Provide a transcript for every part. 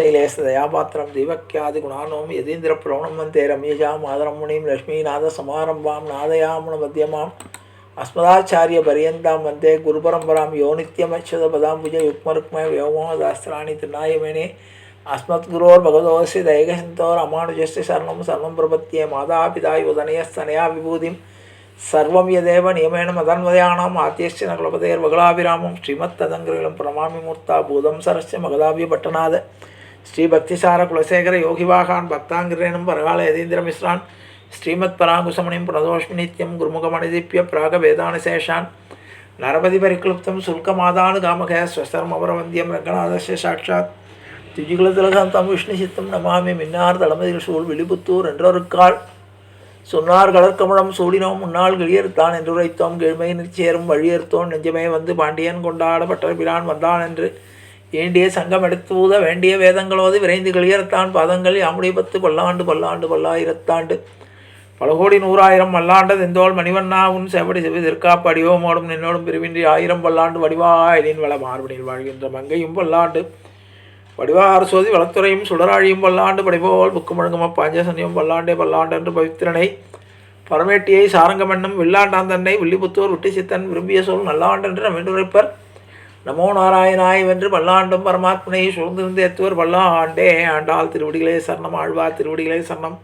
ஸ்ரீசைலேசதயாபாத்திரம் தீபக்யாதி குணானோம் யதீந்திர பிரவணம் வந்தே ரமேஷாம் ஆதரம் முனிம் லக்ஷ்மீநாத சமாரம்பாம் நாதயாமுன மத்தியமாம் அஸ்மதாச்சாரிய பரியந்தாம் வந்தே குருபரம்பராம் யோ நித்யமச்சத பதாம்புஜ யுக்மருக்ம வியோமோதாஸ்திராணி திருநாயமேனே அஸ்மத் குரோர் பகவதோசி தயகசந்தோர் அமானுஜஸ்ய சரணம் சர்வம் பிரபத்தியே மாதாபிதாய் உதனயஸ்தனயா விபூதிம் சர்வம் யதேவ ஸ்ரீ பக்திசார குலசேகர யோகிவாகான் பக்தாங்கிரேனும் பரகால யதீந்திர மிஸ்ரான் ஸ்ரீமத் பராங்குசமணிம் பிரதோஷ்மி நித்யம் குருமுகமணிதிப்பிய பிராக வேதானசேஷான் நரபதி பரிக்ளுப்தம் சுல்கமாதானு காமக ஸ்வசர்மபரவந்தியம் ரங்கநாதஸ்ய சாட்சாத் திஜுகுலதிலகாந்தம் விஷ்ணு சித்தம் நமாமி மின்னார் தளமதில் சூழ் விழிபுத்தூர் என்றொருக்காள். சொன்னார் கடற்கமலம் சூடினோம் முன்னாள் கிளியர்த்தான் என்று உரைத்தோம் கீழ்மை நிச்சயரும் வழியர்த்தோன் நெஞ்சமே வந்து பாண்டியன் கொண்டாடப்பட்ட பிரான் வந்தான் என்று ஏண்டிய சங்கம் எடுத்து ஊத வேண்டிய வேதங்களோது விரைந்து கிளியறத்தான் பாதங்கள். யாமுடைய பத்து பல்லாண்டு பல்லாண்டு பல்லாயிரத்தாண்டு பல கோடி நூறாயிரம் மல்லாண்ட தெந்தோள் மணிவண்ணா உன் செவடி செவி திருக்காப்பு அடிவோமோடும் நின்னோடும் பிரிவின்றி ஆயிரம் பல்லாண்டு வடிவாயனின் வள மார்பனில் வாழ்கின்ற மங்கையும் பல்லாண்டு வடிவார் சோதி வளத்துறையும் சுடராழியும் பல்லாண்டு படிபோல் புக்கு முழங்கும பாஞ்சசனியும் பல்லாண்டே பல்லாண்டு என்று பவித்திரனை. பரமேட்டியை சாரங்கமன்னும் வில்லாண்டாந்தன்னை. வில்லிபுத்தூர் விட்டி சித்தன் விரும்பிய சொல் நல்லாண்டென்று நமென்றுரைப்பர் நமோ நமோ நாராயணாய் வென்று பல்லாண்டும் பரமாத்மனை சூழ்ந்திருந்து எத்துவர் பல்லாண்டே ஆண்டாள் திருவடிகளே சரணம் ஆழ்வார் திருவடிகளே சரணம்.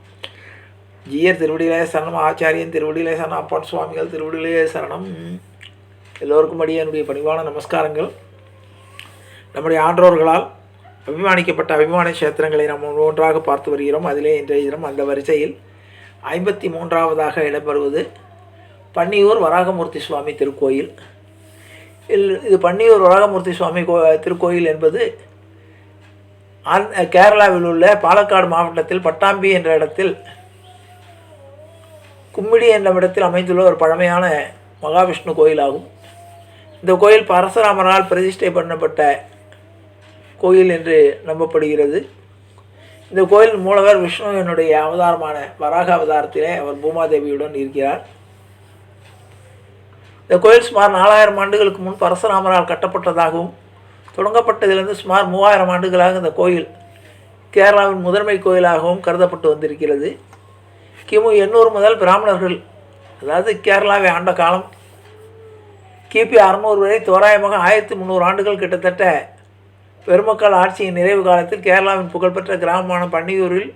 ஜீயர் திருவடிகளே சரணம் ஆச்சாரியன் திருவடிகளே சரணம் அப்பான் சுவாமிகள் திருவடிகளே சரணம். எல்லோருக்கும் அடியே என்னுடைய பணிவான நமஸ்காரங்கள். நம்முடைய ஆன்றோர்களால் அபிமானிக்கப்பட்ட அபிமான கஷேத்திரங்களை நாம் ஒன்றாக பார்த்து வருகிறோம். அதிலே இன்றைய தினம் அந்த வரிசையில் ஐம்பத்தி மூன்றாவதாக இடம்பெறுவது பன்னியூர் வராகமூர்த்தி சுவாமி திருக்கோயில். இது பன்னியூர் வராகமூர்த்தி சுவாமி கோ திருக்கோயில் என்பது ஆன் கேரளாவில் உள்ள பாலக்காடு மாவட்டத்தில் பட்டாம்பி என்ற இடத்தில் கும்மிடி என்ற இடத்தில் அமைந்துள்ள ஒரு பழமையான மகாவிஷ்ணு கோயிலாகும். இந்த கோயில் பரசுராமரால் பிரதிஷ்டை பண்ணப்பட்ட கோயில் என்று நம்பப்படுகிறது. இந்த கோயில் மூலவர் விஷ்ணுவினுடைய அவதாரமான வராக அவதாரத்திலே அவர் பூமாதேவியுடன் இருக்கிறார். இந்த கோயில் சுமார் நாலாயிரம் ஆண்டுகளுக்கு முன் பரசுராமரால் கட்டப்பட்டதாகவும் தொடங்கப்பட்டதிலிருந்து சுமார் மூவாயிரம் ஆண்டுகளாக இந்த கோயில் கேரளாவின் முதன்மை கோயிலாகவும் கருதப்பட்டு வந்திருக்கிறது. கிமு எண்ணூறு முதல் பிராமணர்கள் அதாவது கேரளாவை ஆண்ட காலம் கிபி அறுநூறு வரை தோராயமாக ஆயிரத்தி முந்நூறு ஆண்டுகள் கிட்டத்தட்ட பெருமக்கள் ஆட்சியின் நிறைவு காலத்தில் கேரளாவின் புகழ்பெற்ற கிராமமான பன்னியூரில்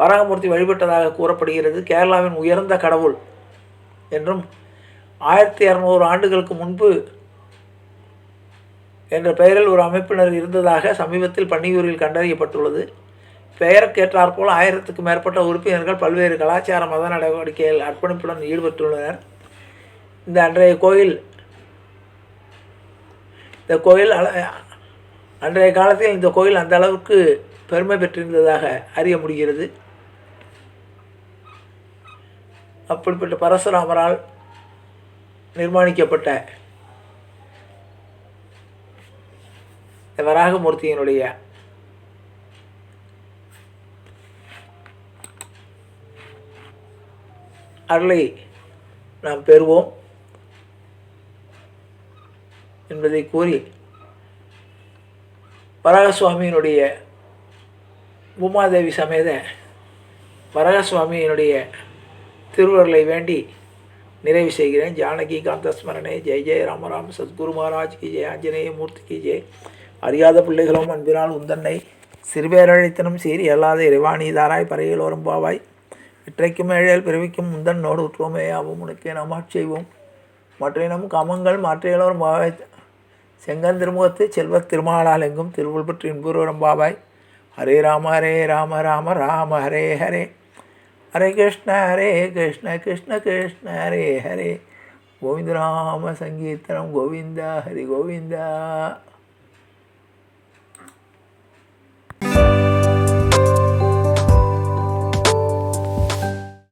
வராகமூர்த்தி வழிபட்டதாக கூறப்படுகிறது. கேரளாவின் உயர்ந்த கடவுள் என்றும் ஆயிரத்தி இரநூறு ஆண்டுகளுக்கு முன்பு என்ற பெயரில் ஒரு அமைப்பினர் இருந்ததாக சமீபத்தில் பன்னியூரில் கண்டறியப்பட்டுள்ளது. பெயருக்கேற்றாற்போல் ஆயிரத்துக்கும் மேற்பட்ட உறுப்பினர்கள் பல்வேறு கலாச்சார மத நடவடிக்கைகள் அர்ப்பணிப்புடன் ஈடுபட்டுள்ளனர். இந்த அன்றைய கோயில் இந்த கோயில் அன்றைய காலத்தில் இந்த கோயில் அந்த அளவுக்கு பெருமை பெற்றிருந்ததாக அறிய முடிகிறது. அப்படிப்பட்ட பரசுராமரால் நிர்மாணிக்கப்பட்ட வராகமூர்த்தியினுடைய அருளை நாம் பெறுவோம் என்பதை கூறி வரகசுவாமியினுடைய உமாதேவி சமேத வரகசுவாமியினுடைய திருவருளை வேண்டி நிறைவு செய்கிறேன். ஜானகி காந்த ஜெய் ஜெய ஜெய ராமராம் சத்குரு மகாராஜ் கி ஜெய ஆஞ்சநேய மூர்த்தி கி ஜெய். அறியாத பிள்ளைகளும் அன்பினால் உந்தன்னை சிறுபேரழித்தனும் சீரி அல்லாத இறைவாணிதாராய் பறையிலோரும் பாவாய். இற்றைக்கும் ஏழையில் பிறவிக்கும் முந்தன் நோடு உற்றுவோமே ஆவும் உனக்கே நாம் செய்வோம். மற்றினும் கமங்கள் மாற்றியலோரும் பாவாய். செங்கன் திருமுகத்து செல்வத் திருமாலால் எங்கும் திருவுள் பற்றி இன்புருவரம் ஹரே ராம ஹரே ராம ராம ராம ஹரே ஹரே. ஹரே கிருஷ்ண ஹரே கிருஷ்ண கிருஷ்ண கிருஷ்ண ஹரே ஹரே கோவிந்த ராம சங்கீர்த்தனம் கோவிந்தா ஹரி கோவிந்தா